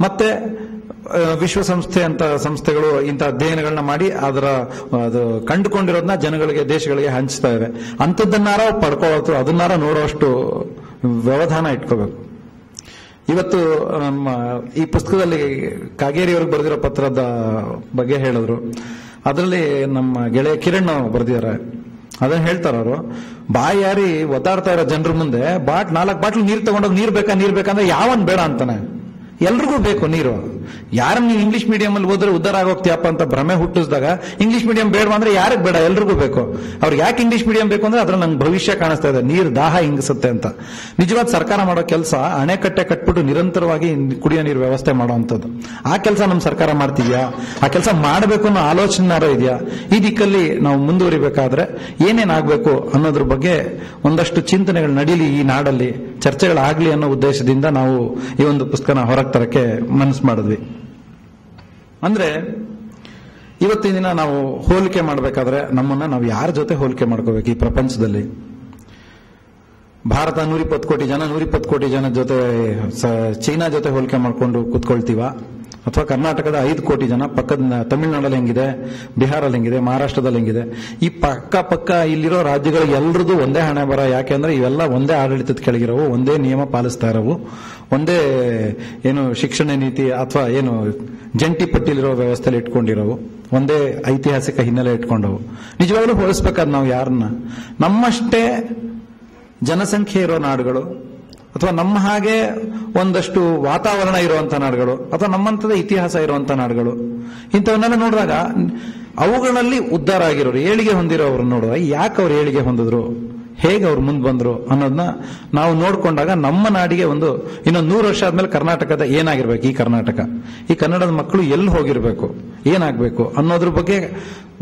ಮತ್ತೆ ವಿಶ್ವಸಂಸ್ಥೆ ಅಂತ ಸಂಸ್ಥೆಗಳು ಇಂಥ ಅಧ್ಯಯನಗಳನ್ನ ಮಾಡಿ ಅದರ ಅದು ಕಂಡುಕೊಂಡಿರೋದನ್ನ ಜನಗಳಿಗೆ, ದೇಶಗಳಿಗೆ ಹಂಚ್ತಾ ಇವೆ. ಅಂಥದ್ದನ್ನಾರ ಪಡ್ಕೊಳ್ತು ಅದನ್ನಾರ ನೋಡೋಷ್ಟು ವ್ಯವಧಾನ ಇಟ್ಕೋಬೇಕು. ಇವತ್ತು, ನಮ್ಮ, ಈ ಪುಸ್ತಕದಲ್ಲಿ ಕಾಗೇರಿಯವ್ರಿಗೆ ಬರೆದಿರೋ ಪತ್ರದ ಬಗ್ಗೆ ಹೇಳಿದ್ರು. ಅದರಲ್ಲಿ ನಮ್ಮ ಗೆಳೆಯ ಕಿರಣ್ ಬರೆದಿದ್ದಾರೆ. ಅದನ್ನ ಹೇಳ್ತಾರ ಅವರು ಬಾಯಾರಿ ಒದ್ದಾಡ್ತಾ ಇರೋ ಜನರ ಮುಂದೆ, ಬಾಟ್ ನಾಲ್ಕು ಬಾಟ್ಲು ನೀರು ತಗೊಂಡೋಗಿ ನೀರು ಬೇಕಾ, ನೀರು ಬೇಕಂದ್ರೆ ಯಾವನ್ ಬೇಡ ಅಂತಾನೆ. ಎಲ್ರಿಗೂ ಬೇಕು ನೀರು. ಯಾರನ್ನ ನೀವು ಇಂಗ್ಲಿಷ್ ಮೀಡಿಯಂ ಅಲ್ಲಿ ಓದಿದ್ರೆ ಉದ್ದಾರ ಆಗೋಗ್ತೀಯಪ್ಪ ಅಂತ ಭ್ರಮೆ ಹುಟ್ಟಿಸಿದಾಗ ಇಂಗ್ಲಿಷ್ ಮೀಡಿಯಂ ಬೇಡವಾ ಅಂದ್ರೆ ಯಾರಿಗೆ ಬೇಡ? ಎಲ್ರಿಗೂ ಬೇಕು. ಅವ್ರಿಗೆ ಯಾಕೆ ಇಂಗ್ಲಿಷ್ ಮೀಡಿಯಂ ಬೇಕು ಅಂದ್ರೆ ಅದ್ರ ನಂಗೆ ಭವಿಷ್ಯ ಕಾಣಿಸ್ತಾ ಇದೆ. ನೀರು ದಾಹ ಹಿಂಗಿಸುತ್ತೆ ಅಂತ. ನಿಜವಾದ ಸರ್ಕಾರ ಮಾಡೋ ಕೆಲಸ ಅಣೆಕಟ್ಟೆ ಕಟ್ಬಿಟ್ಟು ನಿರಂತರವಾಗಿ ಕುಡಿಯೋ ನೀರು ವ್ಯವಸ್ಥೆ ಮಾಡುವಂಥದ್ದು ಆ ಕೆಲಸ ನಮ್ಮ ಸರ್ಕಾರ ಮಾಡ್ತಿದ್ಯಾ? ಆ ಕೆಲಸ ಮಾಡಬೇಕು ಅನ್ನೋ ಆಲೋಚನಾರ ಇದೆಯಾ? ಈ ದಿಕ್ಕಲ್ಲಿ ನಾವು ಮುಂದುವರಿಬೇಕಾದ್ರೆ ಏನೇನಾಗಬೇಕು ಅನ್ನೋದ್ರ ಬಗ್ಗೆ ಒಂದಷ್ಟು ಚಿಂತನೆಗಳು ನಡೀಲಿ ಈ ನಾಡಲ್ಲಿ. ಚರ್ಚೆಗಳಾಗಲಿ ಅನ್ನೋ ಉದ್ದೇಶದಿಂದ ನಾವು ಈ ಒಂದು ಪುಸ್ತಕನ ಹೊರಗೆ ತರಕ್ಕೆ ಮನಸ್ಸು ಮಾಡಿದ್ವಿ. ಅಂದ್ರೆ, ಇವತ್ತಿನ ದಿನ ನಾವು ಹೋಲಿಕೆ ಮಾಡಬೇಕಾದ್ರೆ ನಮ್ಮನ್ನ ನಾವು ಯಾರ ಜೊತೆ ಹೋಲಿಕೆ ಮಾಡ್ಕೋಬೇಕು ಈ ಪ್ರಪಂಚದಲ್ಲಿ? ಭಾರತ ನೂರಿಪ್ಪತ್ತು ಕೋಟಿ ಜನ, ನೂರಿಪ್ಪತ್ತು ಕೋಟಿ ಜನ ಜೊತೆ ಚೈನಾ ಜೊತೆ ಹೋಲಿಕೆ ಮಾಡ್ಕೊಂಡು ಕೂತ್ಕೊಳ್ತೀವ? ಅಥವಾ ಕರ್ನಾಟಕದ ಐದು ಕೋಟಿ ಜನ ಪಕ್ಕದ ತಮಿಳುನಾಡಲ್ಲಿ ಹೆಂಗಿದೆ ಬಿಹಾರಲ್ಲಿ ಹೆಂಗಿದೆ, ಮಹಾರಾಷ್ಟ್ರದಲ್ಲಿ ಹೆಂಗಿದೆ, ಈ ಪಕ್ಕ ಪಕ್ಕ ಇಲ್ಲಿರೋ ರಾಜ್ಯಗಳಿಗೆ ಎಲ್ಲರದ್ದು ಒಂದೇ ಹಣೆ ಬರ. ಯಾಕೆಂದ್ರೆ ಇವೆಲ್ಲ ಒಂದೇ ಆಡಳಿತದ ಕೆಳಗಿರೋವು, ಒಂದೇ ನಿಯಮ ಪಾಲಿಸ್ತಾ ಇರೋವು, ಒಂದೇ ಏನು ಶಿಕ್ಷಣ ನೀತಿ ಅಥವಾ ಏನು ಜಂಟಿ ಪಟ್ಟಿಲಿರೋ ವ್ಯವಸ್ಥೆಯಲ್ಲಿ ಇಟ್ಕೊಂಡಿರೋವು, ಒಂದೇ ಐತಿಹಾಸಿಕ ಹಿನ್ನೆಲೆ ಇಟ್ಕೊಂಡವು. ನಿಜವಾಗ್ಲೂ ಹೋಲಿಸ್ಬೇಕಾದ್ ನಾವು ಯಾರನ್ನ? ನಮ್ಮಷ್ಟೇ ಜನಸಂಖ್ಯೆ ಇರೋ ನಾಡುಗಳು ಅಥವಾ ನಮ್ಮ ಹಾಗೆ ಒಂದಷ್ಟು ವಾತಾವರಣ ಇರುವಂತಹ ನಾಡುಗಳು, ಅಥವಾ ನಮ್ಮಂಥದ ಇತಿಹಾಸ ಇರುವಂತಹ ನಾಡುಗಳು, ಇಂಥವನ್ನೆಲ್ಲ ನೋಡಿದಾಗ ಅವುಗಳಲ್ಲಿ ಉದ್ಧಾರ ಆಗಿರೋರು ಏಳಿಗೆ ಹೊಂದಿರೋರು ನೋಡಿದಾಗ ಯಾಕೆ ಅವ್ರು ಏಳಿಗೆ ಹೊಂದಿದ್ರು, ಹೇಗೆ ಅವ್ರು ಮುಂದೆ ಬಂದ್ರು ಅನ್ನೋದನ್ನ ನಾವು ನೋಡಿಕೊಂಡಾಗ ನಮ್ಮ ನಾಡಿಗೆ ಒಂದು ಇನ್ನೊಂದು ನೂರು ವರ್ಷ ಆದ್ಮೇಲೆ ಕರ್ನಾಟಕದ ಏನಾಗಿರ್ಬೇಕು, ಈ ಕರ್ನಾಟಕ. ಈ ಕನ್ನಡದ ಮಕ್ಕಳು ಎಲ್ಲಿ ಹೋಗಿರ್ಬೇಕು, ಏನಾಗಬೇಕು ಅನ್ನೋದ್ರ ಬಗ್ಗೆ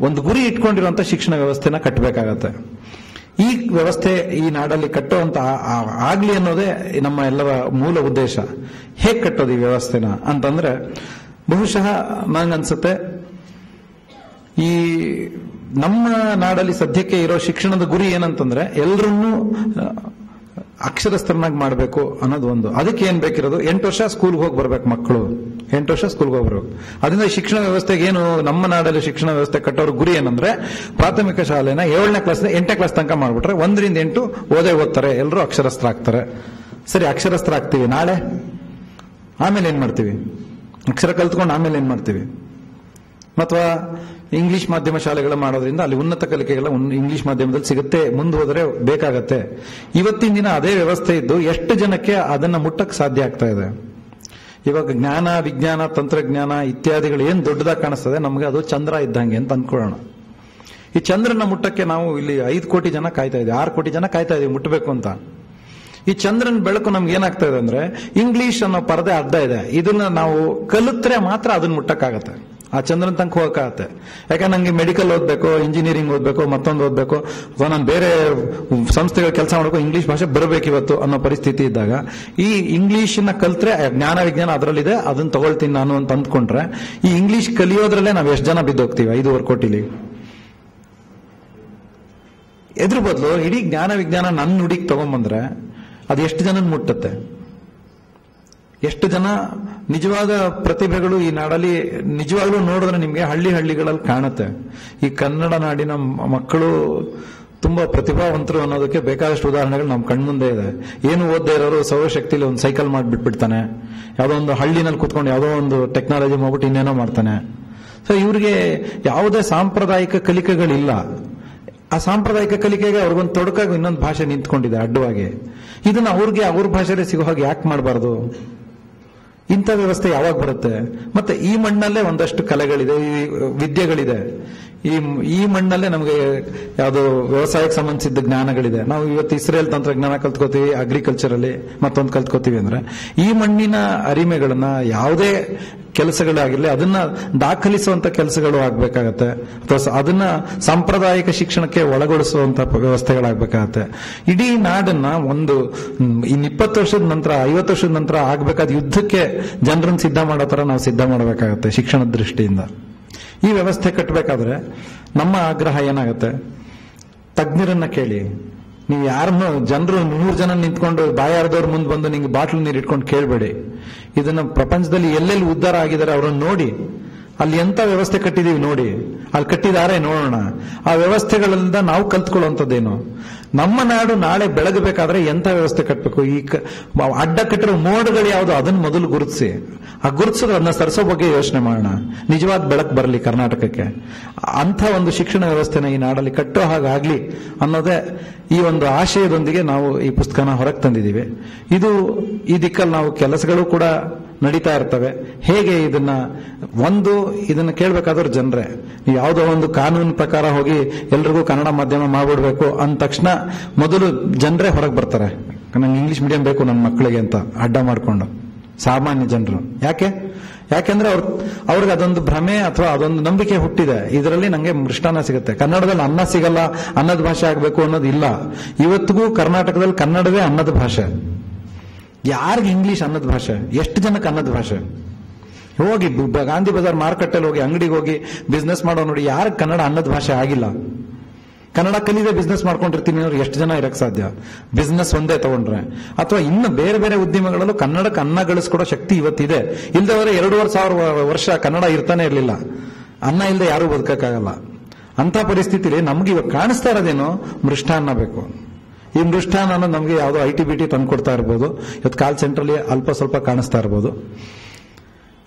ಒಂದು ಗುರಿ ಇಟ್ಕೊಂಡಿರುವಂಥ ಶಿಕ್ಷಣ ವ್ಯವಸ್ಥೆನ ಕಟ್ಟಬೇಕಾಗತ್ತೆ. ಈ ವ್ಯವಸ್ಥೆ ಈ ನಾಡಲ್ಲಿ ಕಟ್ಟುವಂತ ಆಗ್ಲಿ ಅನ್ನೋದೇ ನಮ್ಮ ಎಲ್ಲರ ಮೂಲ ಉದ್ದೇಶ. ಹೇಗೆ ಕಟ್ಟೋದು ಈ ವ್ಯವಸ್ಥೆನ ಅಂತಂದ್ರೆ ಬಹುಶಃ ನಂಗನ್ಸುತ್ತೆ, ಈ ನಮ್ಮ ನಾಡಲ್ಲಿ ಸದ್ಯಕ್ಕೆ ಇರೋ ಶಿಕ್ಷಣದ ಗುರಿ ಏನಂತಂದ್ರೆ ಎಲ್ಲರನ್ನೂ ಅಕ್ಷರಸ್ಥರನ್ನಾಗಿ ಮಾಡಬೇಕು ಅನ್ನೋದು ಒಂದು. ಅದಕ್ಕೆ ಏನು ಬೇಕಿರೋದು? ಎಂಟು ವರ್ಷ ಸ್ಕೂಲ್ಗೆ ಹೋಗಿ ಬರ್ಬೇಕು ಮಕ್ಕಳು. ಎಂಟು ವರ್ಷ ಸ್ಕೂಲ್ಗೆ ಹೋಗಿ ಬರ್ಬೇಕು. ಅದರಿಂದ ಶಿಕ್ಷಣ ವ್ಯವಸ್ಥೆಗೆ ಏನು ನಮ್ಮ ನಾಡಲ್ಲಿ ಶಿಕ್ಷಣ ವ್ಯವಸ್ಥೆ ಕಟ್ಟೋರು ಗುರಿ ಏನಂದ್ರೆ ಪ್ರಾಥಮಿಕ ಶಾಲೆನ ಏಳನೇ ಕ್ಲಾಸ್ ಎಂಟನೇ ಕ್ಲಾಸ್ ತನಕ ಮಾಡ್ಬಿಟ್ರೆ ಒಂದರಿಂದ ಎಂಟು ಓದೇ ಓದ್ತಾರೆ. ಎಲ್ಲರೂ ಅಕ್ಷರಸ್ಥರಾಗ್ತಾರೆ. ಸರಿ, ಅಕ್ಷರಸ್ಥರಾಗ್ತೀವಿ. ನಾಳೆ? ಆಮೇಲೆ ಏನ್ ಮಾಡ್ತೀವಿ? ಅಕ್ಷರ ಕಲ್ತ್ಕೊಂಡು ಆಮೇಲೆ ಏನ್ ಮಾಡ್ತೀವಿ? ಅಥವಾ ಇಂಗ್ಲಿಷ್ ಮಾಧ್ಯಮ ಶಾಲೆಗಳು ಮಾಡೋದ್ರಿಂದ ಅಲ್ಲಿ ಉನ್ನತ ಕಲಿಕೆಗಳ ಇಂಗ್ಲಿಷ್ ಮಾಧ್ಯಮದಲ್ಲಿ ಸಿಗುತ್ತೆ, ಮುಂದೆ ಹೋದರೆ ಬೇಕಾಗತ್ತೆ. ಇವತ್ತಿನ ದಿನ ಅದೇ ವ್ಯವಸ್ಥೆ ಇದ್ದು ಎಷ್ಟು ಜನಕ್ಕೆ ಅದನ್ನ ಮುಟ್ಟಕ್ಕೆ ಸಾಧ್ಯ ಆಗ್ತಾ ಇದೆ? ಇವಾಗ ಜ್ಞಾನ, ವಿಜ್ಞಾನ, ತಂತ್ರಜ್ಞಾನ ಇತ್ಯಾದಿಗಳು ಏನು ದೊಡ್ಡದಾಗಿ ಕಾಣಿಸ್ತದೆ, ನಮಗೆ ಅದು ಚಂದ್ರ ಇದ್ದಂಗೆ ಅಂತ ಅನ್ಕೊಳ್ಳೋಣ ಈ ಚಂದ್ರನ ಮುಟ್ಟಕ್ಕೆ ನಾವು ಇಲ್ಲಿ ಐದು ಕೋಟಿ ಜನ ಕಾಯ್ತಾ ಇದ್ದೀವಿ, ಆರು ಕೋಟಿ ಜನ ಕಾಯ್ತಾ ಇದೀವಿ ಮುಟ್ಟಬೇಕು ಅಂತ. ಈ ಚಂದ್ರನ ಬೆಳಕು ನಮ್ಗೆ ಏನಾಗ್ತಾ ಇದೆ ಅಂದ್ರೆ ಇಂಗ್ಲಿಷ್ ಅನ್ನೋ ಪರದೆ ಅರ್ಧ ಇದೆ. ಇದನ್ನ ನಾವು ಕಲಿತ್ರೆ ಮಾತ್ರ ಅದನ್ನ ಮುಟ್ಟಕ್ಕಾಗತ್ತೆ. ಆ ಚಂದ್ರನ ತನಕ ಹೋಗಕ್ಕಾಗತ್ತೆ. ಯಾಕಂದ್ರೆ ನಂಗೆ ಮೆಡಿಕಲ್ ಓದ್ಬೇಕು ಇಂಜಿನಿಯರಿಂಗ್ ಓದ್ಬೇಕು, ಮತ್ತೊಂದು ಓದ್ಬೇಕು ಅಥವಾ ನಾನು ಬೇರೆ ಸಂಸ್ಥೆಗಳ ಕೆಲಸ ಮಾಡಬೇಕು ಇಂಗ್ಲಿಷ್ ಭಾಷೆ ಬರಬೇಕು ಇವತ್ತು ಅನ್ನೋ ಪರಿಸ್ಥಿತಿ ಇದ್ದಾಗ, ಈ ಇಂಗ್ಲಿಷ್ನ ಕಲ್ತ್ರೆ ಜ್ಞಾನ ವಿಜ್ಞಾನ ಅದರಲ್ಲಿದೆ, ಅದನ್ನ ತಗೊಳ್ತೀನಿ ನಾನು ಅಂತ ಅಂದ್ಕೊಂಡ್ರೆ, ಈ ಇಂಗ್ಲಿಷ್ ಕಲಿಯೋದ್ರಲ್ಲೇ ನಾವು ಎಷ್ಟು ಜನ ಬಿದ್ದೋಗ್ತೀವಿ, ಐದೂವರೆ ಕೋಟಿಲಿ? ಎದ್ರ ಬದಲು ಇಡೀ ಜ್ಞಾನ ವಿಜ್ಞಾನ ನನ್ನ ನುಡಿಗೆ ತಗೊಂಬಂದ್ರೆ, ಅದು ಎಷ್ಟು ಜನ ಮುಟ್ಟುತ್ತೆ? ಎಷ್ಟು ಜನ ನಿಜವಾದ ಪ್ರತಿಭೆಗಳು ಈ ನಾಡಲ್ಲಿ ನಿಜವಾಗ್ಲೂ ನೋಡಿದ್ರೆ ನಿಮ್ಗೆ ಹಳ್ಳಿ ಹಳ್ಳಿಗಳಲ್ಲಿ ಕಾಣುತ್ತೆ. ಈ ಕನ್ನಡ ನಾಡಿನ ಮಕ್ಕಳು ತುಂಬಾ ಪ್ರತಿಭಾವಂತರು ಅನ್ನೋದಕ್ಕೆ ಬೇಕಾದಷ್ಟು ಉದಾಹರಣೆಗಳು ನಮ್ಮ ಕಣ್ಮುಂದೆ ಇದೆ. ಏನು ಓದ್ದೇ ಇರೋರು ಸೌರಶಕ್ತಿಲಿ ಒಂದು ಸೈಕಲ್ ಮಾಡಿಬಿಟ್ಬಿಡ್ತಾನೆ. ಯಾವುದೋ ಒಂದು ಹಳ್ಳಿನಲ್ಲಿ ಕುತ್ಕೊಂಡು ಯಾವುದೋ ಒಂದು ಟೆಕ್ನಾಲಜಿ ಮಾಡ್ಬಿಟ್ಟು ಇನ್ನೇನೋ ಮಾಡ್ತಾನೆ. ಸೊ ಇವ್ರಿಗೆ ಯಾವುದೇ ಸಾಂಪ್ರದಾಯಿಕ ಕಲಿಕೆಗಳಿಲ್ಲ. ಆ ಸಾಂಪ್ರದಾಯಿಕ ಕಲಿಕೆಗೆ ಅವ್ರಿಗೊಂದು ತೊಡಕಾಗಿ ಇನ್ನೊಂದು ಭಾಷೆ ನಿಂತ್ಕೊಂಡಿದೆ ಅಡ್ಡವಾಗಿ. ಇದನ್ನ ಅವ್ರಿಗೆ ಅವ್ರ ಭಾಷೆಗೆ ಸಿಗೋ ಹಾಗೆ ಯಾಕೆ ಮಾಡಬಾರ್ದು? ಇಂಥ ವ್ಯವಸ್ಥೆ ಯಾವಾಗ ಬರುತ್ತೆ? ಮತ್ತೆ ಈ ಮಣ್ಣಲ್ಲೇ ಒಂದಷ್ಟು ಕಲೆಗಳಿದೆ ವಿದ್ಯೆಗಳಿದೆ. ಈ ಈ ಮಣ್ಣಲ್ಲೇ ನಮಗೆ ಯಾವುದು ವ್ಯವಸಾಯಕ್ಕೆ ಸಂಬಂಧಿಸಿದ ಜ್ಞಾನಗಳಿದೆ. ನಾವು ಇವತ್ತು ಇಸ್ರೇಲ್ ತಂತ್ರಜ್ಞಾನ ಕಲ್ತ್ಕೋತೀವಿ ಅಗ್ರಿಕಲ್ಚರ್ ಅಲ್ಲಿ ಮತ್ತೊಂದು ಕಲ್ತ್ಕೋತೀವಿ ಅಂದ್ರೆ, ಈ ಮಣ್ಣಿನ ಅರಿಮೆಗಳನ್ನ ಯಾವುದೇ ಕೆಲಸಗಳಾಗಿರಲಿ ಅದನ್ನ ದಾಖಲಿಸುವಂತ ಕೆಲಸಗಳು ಆಗ್ಬೇಕಾಗತ್ತೆ, ಅಥವಾ ಅದನ್ನ ಸಾಂಪ್ರದಾಯಿಕ ಶಿಕ್ಷಣಕ್ಕೆ ಒಳಗೊಳಿಸುವಂತ ವ್ಯವಸ್ಥೆಗಳಾಗಬೇಕಾಗತ್ತೆ. ಇಡೀ ನಾಡನ್ನ ಒಂದು ಇನ್ ಇಪ್ಪತ್ತು ವರ್ಷದ ನಂತರ, ಐವತ್ತು ವರ್ಷದ ನಂತರ ಆಗ್ಬೇಕಾದ ಯುದ್ಧಕ್ಕೆ ಜನರನ್ನ ಸಿದ್ಧ ಮಾಡೋ ತರ ನಾವು ಸಿದ್ಧ ಮಾಡಬೇಕಾಗತ್ತೆ ಶಿಕ್ಷಣದ ದೃಷ್ಟಿಯಿಂದ. ಈ ವ್ಯವಸ್ಥೆ ಕಟ್ಟಬೇಕಾದ್ರೆ ನಮ್ಮ ಆಗ್ರಹ ಏನಾಗುತ್ತೆ? ತಜ್ಞರನ್ನ ಕೇಳಿ. ನೀವು ಯಾರನ್ನು ಜನರು ನೂರು ಜನ ನಿಂತ್ಕೊಂಡು ಬಾಯಾರದವ್ರ ಮುಂದೆ ಬಂದು ನಿಂಗೆ ಬಾಟ್ಲು ನೀರು ಇಟ್ಕೊಂಡು ಕೇಳಬೇಡಿ. ಇದನ್ನ ಪ್ರಪಂಚದಲ್ಲಿ ಎಲ್ಲೆಲ್ಲಿ ಉದ್ಧಾರ ಆಗಿದ್ದಾರೆ ಅವರನ್ನು ನೋಡಿ. ಅಲ್ಲಿ ಎಂತ ವ್ಯವಸ್ಥೆ ಕಟ್ಟಿದೀವಿ ನೋಡಿ. ಅಲ್ಲಿ ಕಟ್ಟಿದ್ದಾರೆ ನೋಡೋಣ. ಆ ವ್ಯವಸ್ಥೆಗಳಿಂದ ನಾವು ಕಲ್ತ್ಕೊಳ್ಳುವಂಥದ್ದೇನು ನಮ್ಮ ನಾಡು ನಾಳೆ ಬೆಳಗಬೇಕಾದ್ರೆ ಎಂತ ವ್ಯವಸ್ಥೆ ಕಟ್ಟಬೇಕು ಈ ಅಡ್ಡ ಕಟ್ಟಿರೋ ಮೋಡ್ಗಳು ಯಾವುದು? ಅದನ್ನ ಮೊದಲು ಗುರುತಿಸಿ. ಆ ಗುರುತಿಸಿದ್ರೆ ಅದನ್ನ ಸರಿಸೋ ಬಗ್ಗೆ ಯೋಚನೆ ಮಾಡೋಣ. ನಿಜವಾದ ಬೆಳಕು ಬರಲಿ ಕರ್ನಾಟಕಕ್ಕೆ. ಅಂಥ ಒಂದು ಶಿಕ್ಷಣ ವ್ಯವಸ್ಥೆನ ಈ ನಾಡಲ್ಲಿ ಕಟ್ಟೋ ಹಾಗಾಗ್ಲಿ ಅನ್ನೋದೇ ಈ ಒಂದು ಆಶಯದೊಂದಿಗೆ ನಾವು ಈ ಪುಸ್ತಕನ ಹೊರಗೆ ತಂದಿದ್ದೀವಿ. ಇದು ಈ ದಿಕ್ಕಲ್ಲಿ ನಾವು ಕೆಲಸಗಳು ಕೂಡ ನಡೀತಾ ಇರ್ತವೆ. ಹೇಗೆ ಇದನ್ನ ಒಂದು ಇದನ್ನ ಕೇಳಬೇಕಾದ್ರೆ ಜನರೇ. ಯಾವುದೋ ಒಂದು ಕಾನೂನು ಪ್ರಕಾರ ಹೋಗಿ ಎಲ್ರಿಗೂ ಕನ್ನಡ ಮಾಧ್ಯಮ ಮಾಡ್ಬಿಡ್ಬೇಕು ಅಂದ ತಕ್ಷಣ ಮೊದಲು ಜನರೇ ಹೊರಗೆ ಬರ್ತಾರೆ. ನಂಗೆ ಇಂಗ್ಲಿಷ್ ಮೀಡಿಯಂ ಬೇಕು ನನ್ನ ಮಕ್ಕಳಿಗೆ ಅಂತ ಅಡ್ಡ ಮಾಡಿಕೊಂಡು. ಸಾಮಾನ್ಯ ಜನರು. ಯಾಕೆ? ಯಾಕೆಂದ್ರೆ ಅವ್ರ, ಅವ್ರಿಗೆ ಅದೊಂದು ಭ್ರಮೆ ಅಥವಾ ಅದೊಂದು ನಂಬಿಕೆ ಹುಟ್ಟಿದೆ. ಇದರಲ್ಲಿ ನಂಗೆ ಮೃಷ್ಟಾನ ಸಿಗುತ್ತೆ. ಕನ್ನಡದಲ್ಲಿ ಅನ್ನ ಸಿಗಲ್ಲ, ಅನ್ನದ ಭಾಷೆ ಆಗಬೇಕು ಅನ್ನೋದು ಇಲ್ಲ. ಇವತ್ತಿಗೂ ಕರ್ನಾಟಕದಲ್ಲಿ ಕನ್ನಡವೇ ಅನ್ನದ ಭಾಷೆ. ಯಾರಿಗೆ ಇಂಗ್ಲೀಷ್ ಅನ್ನದ ಭಾಷೆ? ಎಷ್ಟು ಜನಕ್ಕೆ ಅನ್ನದ ಭಾಷೆ? ಹೋಗಿ ಗಾಂಧಿ ಬಜಾರ್ ಮಾರುಕಟ್ಟೆಲಿ ಹೋಗಿ, ಅಂಗಡಿಗೆ ಹೋಗಿ ಬಿಸ್ನೆಸ್ ಮಾಡೋ ನೋಡಿ ಯಾರಿಗೆ ಕನ್ನಡ ಅನ್ನದ ಭಾಷೆ ಆಗಿಲ್ಲ. ಕನ್ನಡ ಕಲಿದೆ ಬಿಸ್ನೆಸ್ ಮಾಡ್ಕೊಂಡಿರ್ತೀನಿ ಅವ್ರು ಎಷ್ಟು ಜನ ಇರಕ್ಕೆ ಸಾಧ್ಯ? ಬಿಸ್ನೆಸ್ ಒಂದೇ ತಗೊಂಡ್ರೆ. ಅಥವಾ ಇನ್ನು ಬೇರೆ ಬೇರೆ ಉದ್ಯಮಗಳಲ್ಲೂ ಕನ್ನಡಕ್ಕೆ ಅನ್ನ ಗಳಿಸ್ಕೊಡೋ ಶಕ್ತಿ ಇವತ್ತಿದೆ. ಇಲ್ದವರೆ ಎರಡೂವರೆ ಸಾವಿರ ವರ್ಷ ಕನ್ನಡ ಇರ್ತಾನೆ ಇರಲಿಲ್ಲ. ಅನ್ನ ಇಲ್ಲದೆ ಯಾರೂ ಬದುಕಕ್ಕಾಗಲ್ಲ. ಅಂತ ಪರಿಸ್ಥಿತಿಲಿ ನಮ್ಗೆ ಇವಾಗ ಕಾಣಿಸ್ತಾ ಇರೋದೇನು? ಮೃಷ್ಟಾನ್ನ ಬೇಕು. ಈ ಅನ್ನೋದು ನಮಗೆ ಯಾವುದೋ ಐ ಟಿ ಬಿ ಟಿ ತಂದು ಕೊಡ್ತಾ ಇರ್ಬೋದು. ಇವತ್ತು ಕಾಲ್ ಸೆಂಟ್ರಲ್ಲಿ ಅಲ್ಪ ಸ್ವಲ್ಪ ಕಾಣಿಸ್ತಾ ಇರ್ಬೋದು.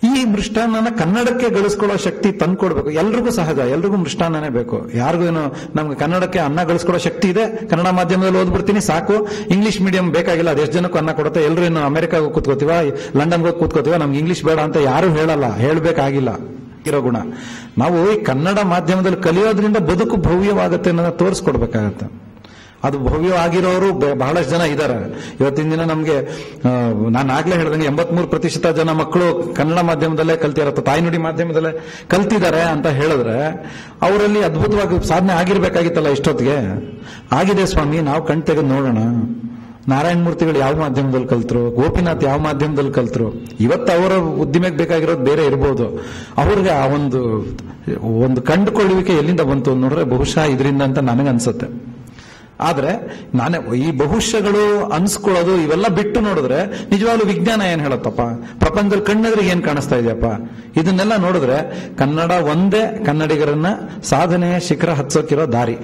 ಈ ಮೃಷ್ಟಾನ್ನ ಕನ್ನಡಕ್ಕೆ ಗಳಿಸ್ಕೊಳ್ಳೋ ಶಕ್ತಿ ತಂದ್ಕೊಡ್ಬೇಕು ಎಲ್ರಿಗೂ ಸಹಜ, ಎಲ್ರಿಗೂ ಮೃಷ್ಟಾನ್ನೇ ಬೇಕು. ಯಾರಿಗೂ ಏನು, ನಮ್ಗೆ ಕನ್ನಡಕ್ಕೆ ಅನ್ನ ಗಳಿಸ್ಕೊಳ್ಳೋ ಶಕ್ತಿ ಇದೆ. ಕನ್ನಡ ಮಾಧ್ಯಮದಲ್ಲಿ ಓದ್ಬಿಡ್ತೀನಿ ಸಾಕು. ಇಂಗ್ಲಿಷ್ ಮೀಡಿಯಂ ಬೇಕಾಗಿಲ್ಲ, ಅದು ಎಷ್ಟು ಜನಕ್ಕೂ ಅನ್ನ ಕೊಡುತ್ತೆ. ಎಲ್ಲರೂ ಏನು ಅಮೆರಿಕಾಗ ಕೂತ್ಕೋತೀವ, ಲಂಡನ್ಗೆ ಹೋಗಿ ಕೂತ್ಕೋತೀವ, ನಮ್ಗೆ ಇಂಗ್ಲಿಷ್ ಬೇಡ ಅಂತ ಯಾರು ಹೇಳಲ್ಲ, ಹೇಳಬೇಕಾಗಿಲ್ಲ. ಇರೋ ಗುಣ. ನಾವು ಈ ಕನ್ನಡ ಮಾಧ್ಯಮದಲ್ಲಿ ಕಲಿಯೋದ್ರಿಂದ ಬದುಕು ಭವ್ಯವಾಗುತ್ತೆ ಅನ್ನೋದನ್ನ ತೋರಿಸ್ಕೊಡ್ಬೇಕಾಗತ್ತೆ. ಅದು ಭವ್ಯವಾಗಿರೋರು ಬಹಳಷ್ಟು ಜನ ಇದ್ದಾರೆ ಇವತ್ತಿನ ದಿನ ನಮಗೆ ನಾನು ಆಗ್ಲೇ ಹೇಳ್ದಂಗೆ ಎಂಬತ್ಮೂರು ಪ್ರತಿಶತ ಜನ ಮಕ್ಕಳು ಕನ್ನಡ ಮಾಧ್ಯಮದಲ್ಲೇ ಕಲ್ತಿರತ್ತೆ ತಾಯ್ನುಡಿ ಮಾಧ್ಯಮದಲ್ಲೇ ಕಲ್ತಿದ್ದಾರೆ ಅಂತ ಹೇಳಿದ್ರೆ ಅವರಲ್ಲಿ ಅದ್ಭುತವಾಗಿ ಸಾಧನೆ ಆಗಿರ್ಬೇಕಾಗಿತ್ತಲ್ಲ ಇಷ್ಟೊತ್ತಿಗೆ. ಆಗಿದೆ ಸ್ವಾಮಿ, ನಾವು ಕಣ್ ತೆಗೆದು ನೋಡೋಣ. ನಾರಾಯಣ ಮೂರ್ತಿಗಳು ಯಾವ ಮಾಧ್ಯಮದಲ್ಲಿ ಕಲ್ತರು? ಗೋಪಿನಾಥ್ ಯಾವ ಮಾಧ್ಯಮದಲ್ಲಿ ಕಲ್ತರು? ಇವತ್ತು ಅವರ ಉದ್ದಿಮೆಗೆ ಬೇಕಾಗಿರೋದು ಬೇರೆ ಇರ್ಬೋದು. ಅವ್ರಿಗೆ ಆ ಒಂದು ಒಂದು ಕಂಡುಕೊಳ್ಳುವಿಕೆ ಎಲ್ಲಿಂದ ಬಂತು ನೋಡ್ರೆ ಬಹುಶಃ ಇದರಿಂದ ಅಂತ ನನಗನ್ಸುತ್ತೆ. ಆದ್ರೆ ನಾನೇ ಈ ಬಹುಶಗಳು ಅನ್ಸ್ಕೊಳ್ಳೋದು ಇವೆಲ್ಲ ಬಿಟ್ಟು ನೋಡಿದ್ರೆ ನಿಜವಾಗ್ಲೂ ವಿಜ್ಞಾನ ಏನ್ ಹೇಳತ್ತಪ್ಪ? ಪ್ರಪಂಚದಲ್ಲಿ ಕಣ್ಣೆದ್ರಿಗೆ ಏನ್ ಕಾಣಿಸ್ತಾ ಇದೆಯಪ್ಪ? ಇದನ್ನೆಲ್ಲ ನೋಡಿದ್ರೆ ಕನ್ನಡ ಒಂದೇ ಕನ್ನಡಿಗರನ್ನ ಸಾಧನೆಯ ಶಿಖರ ಹತ್ಸೋಕಿರೋ ದಾರಿ.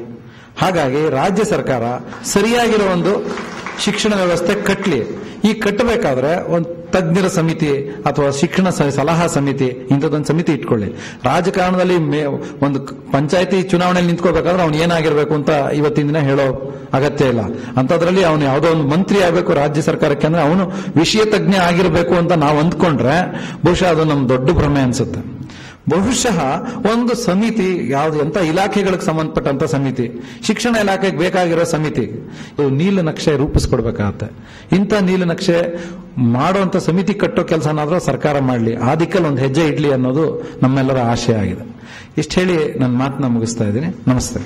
ಹಾಗಾಗಿ ರಾಜ್ಯ ಸರ್ಕಾರ ಸರಿಯಾಗಿರೋ ಒಂದು ಶಿಕ್ಷಣ ವ್ಯವಸ್ಥೆ ಕಟ್ಟಲಿ ಈ ಕಟ್ಟಬೇಕಾದ್ರೆ ಒಂದು ತಜ್ಞರ ಸಮಿತಿ ಅಥವಾ ಶಿಕ್ಷಣ ಸಲಹಾ ಸಮಿತಿ, ಇಂಥದ್ದೊಂದು ಸಮಿತಿ ಇಟ್ಕೊಳ್ಳಿ. ರಾಜಕಾರಣದಲ್ಲಿ ಒಂದು ಪಂಚಾಯತಿ ಚುನಾವಣೆಯಲ್ಲಿ ನಿಂತ್ಕೋಬೇಕಾದ್ರೆ ಅವ್ನು ಏನಾಗಿರ್ಬೇಕು ಅಂತ ಇವತ್ತಿನ ದಿನ ಹೇಳೋ ಅಗತ್ಯ ಇಲ್ಲ. ಅಂತದ್ರಲ್ಲಿ ಅವನು ಯಾವುದೋ ಒಂದು ಮಂತ್ರಿ ಆಗಬೇಕು ರಾಜ್ಯ ಸರ್ಕಾರಕ್ಕೆ ಅಂದ್ರೆ ಅವನು ವಿಷಯ ತಜ್ಞ ಆಗಿರಬೇಕು ಅಂತ ನಾವು ಅಂದ್ಕೊಂಡ್ರೆ ಬಹುಶಃ ಅದು ನಮ್ಮ ದೊಡ್ಡ ಭ್ರಮೆ ಅನ್ಸುತ್ತೆ. ಬಹುಶಃ ಒಂದು ಸಮಿತಿ, ಯಾವ್ದು ಎಂತ ಇಲಾಖೆಗಳಿಗೆ ಸಂಬಂಧಪಟ್ಟಂತ ಸಮಿತಿ, ಶಿಕ್ಷಣ ಇಲಾಖೆಗೆ ಬೇಕಾಗಿರೋ ಸಮಿತಿ, ಇದು ನೀಲನಕ್ಷೆ ರೂಪಿಸ್ಕೊಡ್ಬೇಕಾಗತ್ತೆ. ಇಂಥ ನೀಲನಕ್ಷೆ ಮಾಡುವಂತ ಸಮಿತಿ ಕಟ್ಟೋ ಕೆಲಸನಾದ್ರೂ ಸರ್ಕಾರ ಮಾಡಲಿ, ಆ ದಿಕ್ಕಲ್ಲಿ ಒಂದು ಹೆಜ್ಜೆ ಇಡ್ಲಿ ಅನ್ನೋದು ನಮ್ಮೆಲ್ಲರ ಆಶಯ ಆಗಿದೆ. ಇಷ್ಟು ಹೇಳಿ ನನ್ನ ಮಾತನ್ನ ಮುಗಿಸ್ತಾ ಇದ್ದೀನಿ. ನಮಸ್ತೆ.